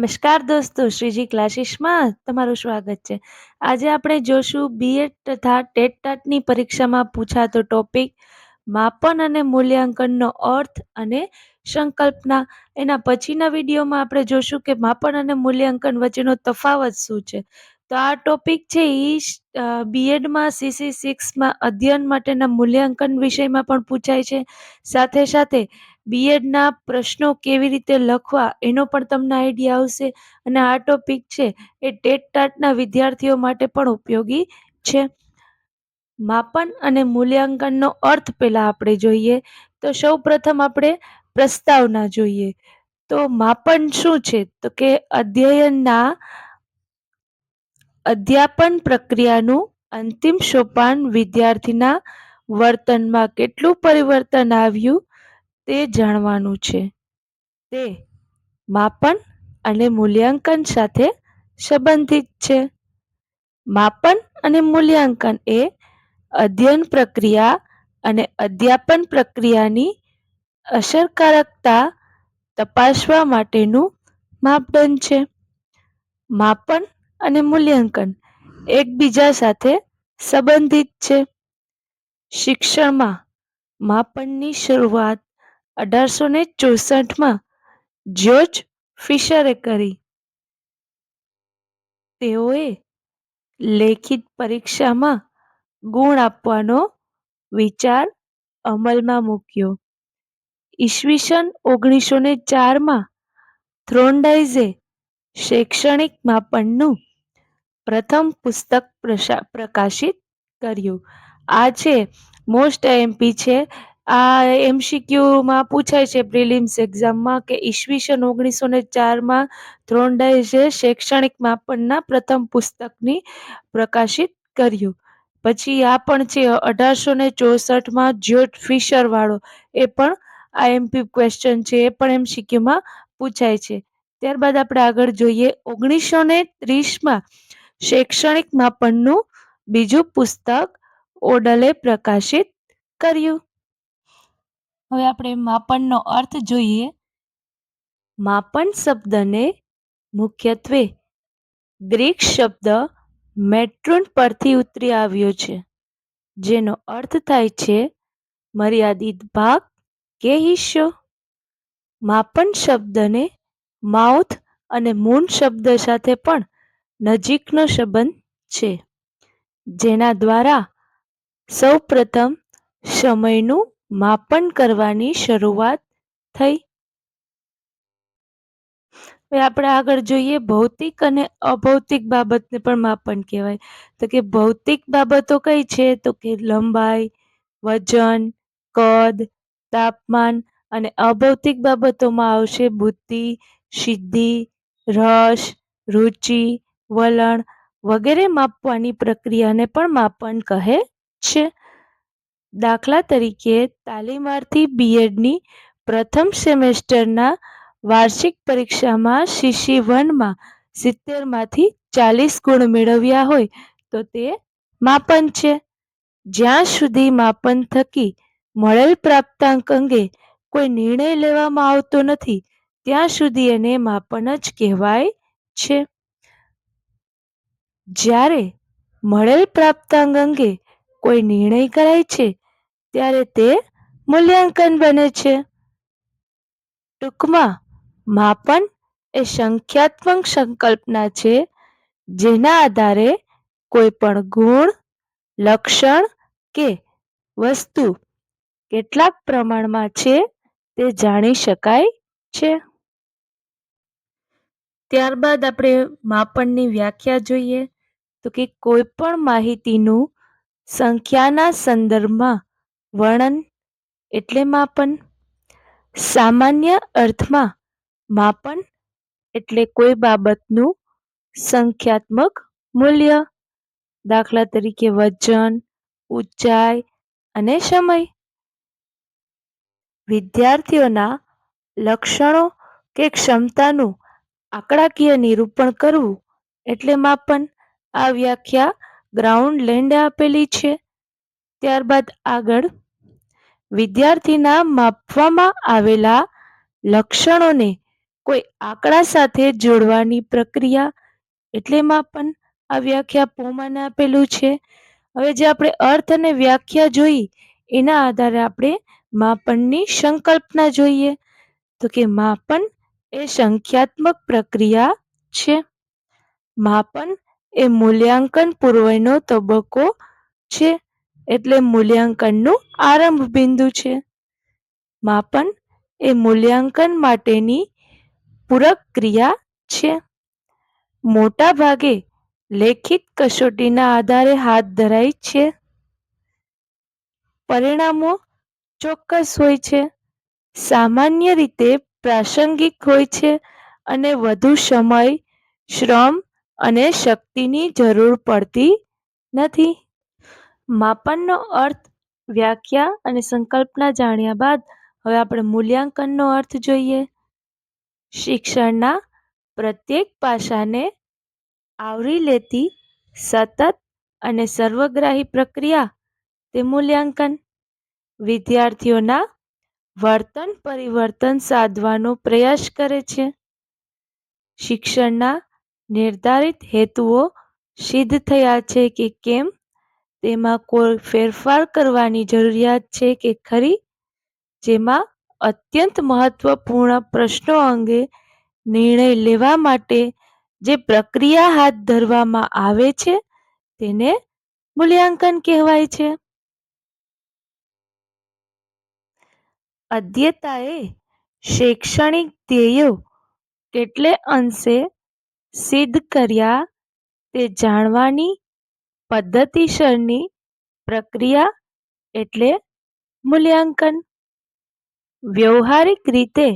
નમસ્કાર દોસ્તો, શ્રીજી ક્લાસીસમાં તમારું સ્વાગત છે. આજે આપણે જોશું બીએડ તથા ટેટ ટાટની પરીક્ષામાં પૂછાતો ટોપિક માપન અને મૂલ્યાંકનનો અર્થ અને સંકલ્પના. એના પછીના વિડીયોમાં આપણે જોશું કે માપન અને મૂલ્યાંકન વચ્ચેનો તફાવત શું છે. તો આ ટોપિક છે એ બીએડમાં સીસી સિક્સમાં અધ્યયન માટેના મૂલ્યાંકન વિષયમાં પણ પૂછાય છે. સાથે સાથે બીએડના પ્રશ્નો કેવી રીતે લખવા, એનો પણ તમને આઈડિયા આવશે. અને આ ટોપિક છે એ ટેટ ટાટના વિદ્યાર્થીઓ માટે પણ ઉપયોગી છે. માપન અને મૂલ્યાંકનનો અર્થ પહેલાં આપણે જોઈએ. તો સૌ પ્રથમ આપણે પ્રસ્તાવના જોઈએ. તો માપન શું છે? તો કે અધ્યયનના અધ્યાપન પ્રક્રિયાનું અંતિમ સોપાન વિદ્યાર્થીના વર્તનમાં કેટલું પરિવર્તન આવ્યું? તે જાણવાનું છે. તે માપન અને મૂલ્યાંકન સાથે સંબંધિત છે. માપન અને મૂલ્યાંકન એ અધ્યયન પ્રક્રિયા અને અધ્યાપન પ્રક્રિયાની અસરકારકતા તપાસવા માટેનું માપદંડ છે. માપન અને મૂલ્યાંકન એકબીજા સાથે સંબંધિત છે. શિક્ષણમાં માપનની શરૂઆત અઢારસો ને ચોસઠમાં જ્યોર્જ ફિશરે કરી. તેઓએ લેખિત પરીક્ષામાં ગુણ આપવાનો વિચાર અમલમાં મૂક્યો. ઈસવીસન ઓગણીસો ને ચારમાં થ્રોન્ડાઇઝે શૈક્ષણિક માપનનું પ્રથમ પુસ્તક પ્રકાશિત કર્યું. આ છે મોસ્ટ એમપી છે આ એમસીક્યુમાં પૂછાય છે પ્રિલિમ્સ એક્ઝામમાં કે ઈસવીસન ઓગણીસો ને ચારમાં થ્રોન્ડાઈઝે શૈક્ષણિક માપનના પ્રથમ પુસ્તકની પ્રકાશિત કર્યું. પછી આ પણ છે અઢારસો ને ચોસઠમાં જ્યોર્જ ફિશર વાળો એ પણ આઈએમપી ક્વેશ્ચન છે, એ પણ એમસીક્યુમાં પૂછાય છે. ત્યારબાદ આપણે આગળ જોઈએ ઓગણીસો ને ત્રીસમાં શૈક્ષણિક માપનનું બીજું પુસ્તક ઓડલે પ્રકાશિત કર્યું. હવે આપણે માપનનો અર્થ જોઈએ. માપન શબ્દને મુખ્યત્વે ગ્રીક શબ્દ મેટ્રોન પરથી ઉતરી આવ્યો છે, જેનો અર્થ થાય છે મર્યાદિત ભાગ કે હિસ્સો. માપન શબ્દને માઉથ અને મૂન શબ્દ સાથે પણ નજીકનો સંબંધ છે, જેના દ્વારા સૌ પ્રથમ સમયનું માપન કરવાની શરૂઆત થઈ. આપણે આગળ જોઈએ ભૌતિક અને અભૌતિક બાબતને પણ માપન કહેવાય. તો કે ભૌતિક બાબતો કઈ છે? તો કે લંબાઈ, વજન, કદ, તાપમાન અને અભૌતિક બાબતોમાં આવશે બુદ્ધિ, સિદ્ધિ, રસ, રુચિ, વલણ વગેરે માપવાની પ્રક્રિયાને પણ માપન કહે છે. દાખલા તરીકે તાલીમાર્થી બીએડની પ્રથમ સેમેસ્ટરના વાર્ષિક પરીક્ષામાં શીશી વનમાં સિત્તેરમાંથી ચાલીસ ગુણ મેળવ્યા હોય તો તે માપન છે. જ્યાં સુધી માપન થકી મળેલ પ્રાપ્તાંક અંગે કોઈ નિર્ણય લેવામાં આવતો નથી, ત્યાં સુધી એને માપન જ કહેવાય છે. જ્યારે મળેલ પ્રાપ્તાંક અંગે કોઈ નિર્ણય કરાય છે ત્યારે તે મૂલ્યાંકન બને છે. ટૂંકમાં, માપન એ સંખ્યાત્મક સંકલ્પના છે, જેના આધારે કોઈ પણ ગુણ, લક્ષણ કે વસ્તુ કેટલાક પ્રમાણમાં છે તે જાણી શકાય છે. ત્યારબાદ આપણે માપનની વ્યાખ્યા જોઈએ. તો કે કોઈ પણ માહિતીનું સંખ્યાના સંદર્ભમાં વર્ણન એટલે માપન. સામાન્ય અર્થમાં માપન એટલે કોઈ બાબતનું સંખ્યાત્મક મૂલ્ય. દાખલા તરીકે વજન, ઊંચાઈ અને સમય. વિદ્યાર્થીઓના લક્ષણો કે ક્ષમતાનું આંકડાકીય નિરૂપણ કરવું એટલે માપન. આ વ્યાખ્યા ગ્રાઉન્ડ લેન્ડે આપેલી છે. ત્યારબાદ આગળ વિદ્યાર્થીના માપવામાં આવેલા લક્ષણોને કોઈ આંકડા સાથે જોડવાની પ્રક્રિયા એટલે માપન આ વ્યાખ્યા પોમાને આપેલું છે. હવે જે આપણે અર્થ અને વ્યાખ્યા જોઈ એના આધારે આપણે માપનની સંકલ્પના જોઈએ. તો કે માપન એ સંખ્યાત્મક પ્રક્રિયા છે. માપન એ મૂલ્યાંકન પૂર્વનો તબક્કો છે. એટલે મૂલ્યાંકનનું આરંભ બિંદુ છે. માપન એ મૂલ્યાંકન માટેની પૂરક ક્રિયા છે. મોટા ભાગે લેખિત કસોટીના આધારે હાથ ધરાય છે. પરિણામો ચોક્કસ હોય છે. સામાન્ય રીતે પ્રાસંગિક હોય છે અને વધુ સમય, શ્રમ અને શક્તિની જરૂર પડતી નથી. માપનનો અર્થ વ્યાખ્યા અને સંકલ્પના જાણ્યા બાદ હવે આપણે મૂલ્યાંકનનો અર્થ જોઈએ. શિક્ષણના પ્રત્યેક પાસાને આવરી લેતી સતત અને સર્વગ્રાહી પ્રક્રિયા તે મૂલ્યાંકન. વિદ્યાર્થીઓના વર્તન પરિવર્તન સાધવાનો પ્રયાસ કરે છે. શિક્ષણના નિર્ધારિત હેતુઓ સિદ્ધ થયા છે કે કેમ તેમાં કોઈ ફેરફાર કરવાની જરૂરિયાત છે કે ખરી? જેમાં અત્યંત મહત્વપૂર્ણ પ્રશ્નો અંગે નિર્ણય લેવા માટે જે પ્રક્રિયા હાથ ધરવામાં આવે છે, તેને મૂલ્યાંકન કહેવાય છે. અધ્યતાએ શૈક્ષણિક ધ્યેયો કેટલે અંશે સિદ્ધ કર્યા તે જાણવાની પદ્ધતિસરની પ્રક્રિયા એટલે મૂલ્યાંકન. વ્યવહારિક રીતે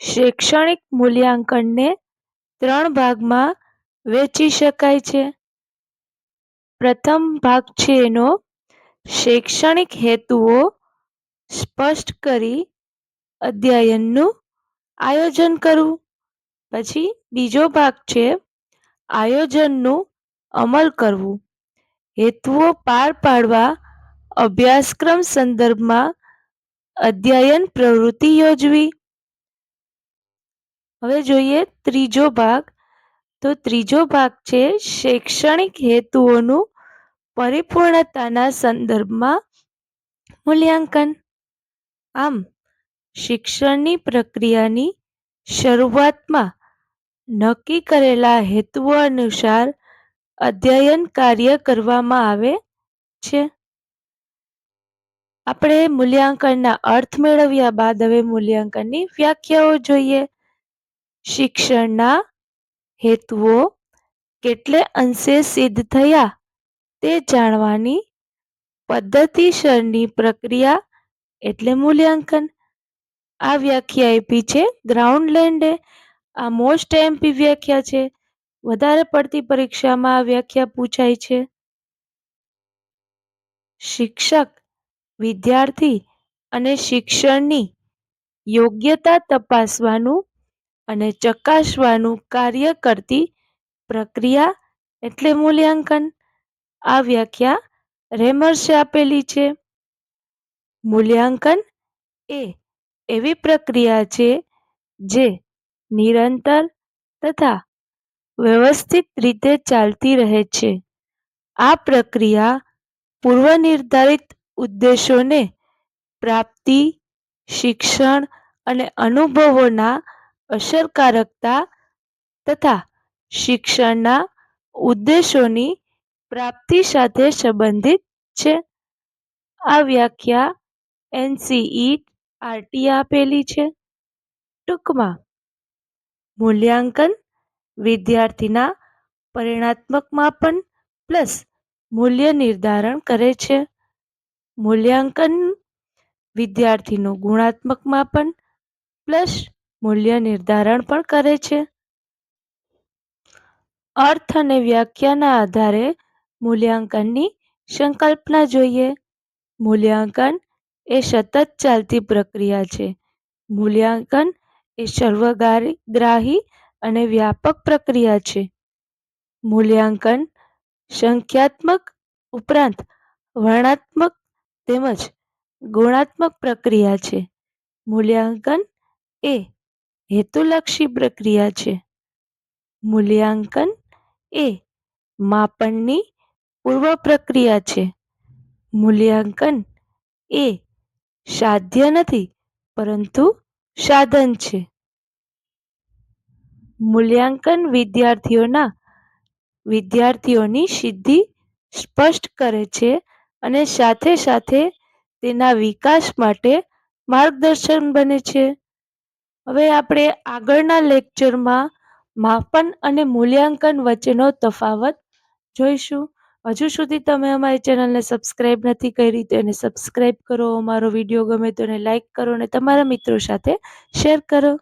શૈક્ષણિક મૂલ્યાંકનને ત્રણ ભાગમાં વહેંચી શકાય છે. પ્રથમ ભાગ છે એનો શૈક્ષણિક હેતુઓ સ્પષ્ટ કરી અધ્યયનનું આયોજન કરવું. પછી બીજો ભાગ છે આયોજનનું અમલ કરવું. હેતુઓ પાર પાડવા અભ્યાસક્રમ સંદર્ભમાં અધ્યયન પ્રવૃત્તિ યોજવી. હવે જોઈએ ત્રીજો ભાગ. તો ત્રીજો ભાગ છે શૈક્ષણિક હેતુઓનું પરિપૂર્ણતાના સંદર્ભમાં મૂલ્યાંકન. આમ, શિક્ષણની પ્રક્રિયાની શરૂઆતમાં નક્કી કરેલા હેતુઓ અનુસાર અધ્યયન કાર્ય કરવામાં આવે છે? આપણે મૂલ્યાંકનના અર્થ મેળવ્યા બાદ હવે મૂલ્યાંકનની વ્યાખ્યાઓ જોઈએ. શિક્ષણના હેતુઓ કેટલે અંશે સિદ્ધ થયા તે જાણવાની પદ્ધતિસરની પ્રક્રિયા એટલે મૂલ્યાંકન. આ વ્યાખ્યા આપી છે ગ્રાઉન્ડ લેન્ડે આ મોસ્ટ એમપી વ્યાખ્યા છે. વધારે પડતી પરીક્ષામાં વ્યાખ્યા પૂછાય છે? શિક્ષક, વિદ્યાર્થી અને શિક્ષણની યોગ્યતા તપાસવાનું અને ચકાસવાનું કાર્ય કરતી પ્રક્રિયા એટલે મૂલ્યાંકન. આ વ્યાખ્યા રેમર્સે આપેલી છે. મૂલ્યાંકન એ એવી પ્રક્રિયા છે જે નિરંતર તથા વ્યવસ્થિત રીતે ચાલતી રહે છે. આ પ્રક્રિયા પૂર્વનિર્ધારિત ઉદ્દેશોને પ્રાપ્તિ, શિક્ષણ અને અનુભવોના અસરકારકતા તથા શિક્ષણના ઉદ્દેશોની પ્રાપ્તિ સાથે સંબંધિત છે. આ વ્યાખ્યા એનસીઈ આરટી આપેલી છે. ટૂંકમાં, મૂલ્યાંકન વિદ્યાર્થીના પરિણાત્મક માપન પ્લસ મૂલ્ય નિર્ધારણ કરે છે. મૂલ્યાંકન વિદ્યાર્થીનું ગુણાત્મક માપન પ્લસ મૂલ્ય નિર્ધારણ પણ કરે છે. અર્થ અને વ્યાખ્યાના આધારે મૂલ્યાંકનની સંકલ્પના જોઈએ. મૂલ્યાંકન એ સતત ચાલતી પ્રક્રિયા છે. મૂલ્યાંકન એ સર્વગ્રાહી અને વ્યાપક પ્રક્રિયા છે. મૂલ્યાંકન, સંખ્યાત્મક ઉપરાંત વર્ણનાત્મક તેમજ ગુણાત્મક પ્રક્રિયા છે. મૂલ્યાંકન એ હેતુલક્ષી પ્રક્રિયા છે. મૂલ્યાંકન એ માપનની પૂર્વ પ્રક્રિયા છે. મૂલ્યાંકન એ સાધ્ય નથી, પરંતુ સાધન છે. મૂલ્યાંકન વિદ્યાર્થીઓના વિદ્યાર્થીઓની સિદ્ધિ સ્પષ્ટ કરે છે અને સાથે સાથે તેના વિકાસ માટે માર્ગદર્શન બને છે. હવે આપણે આગળના લેક્ચરમાં માપન અને મૂલ્યાંકન વચ્ચેનો તફાવત જોઈશું. હજુ સુધી તમે અમારી ચેનલને સબસ્ક્રાઈબ નથી કરી તો એને સબસ્ક્રાઈબ કરો, અમારો વીડિયો ગમે તો એને લાઈક કરો અને તમારા મિત્રો સાથે શેર કરો.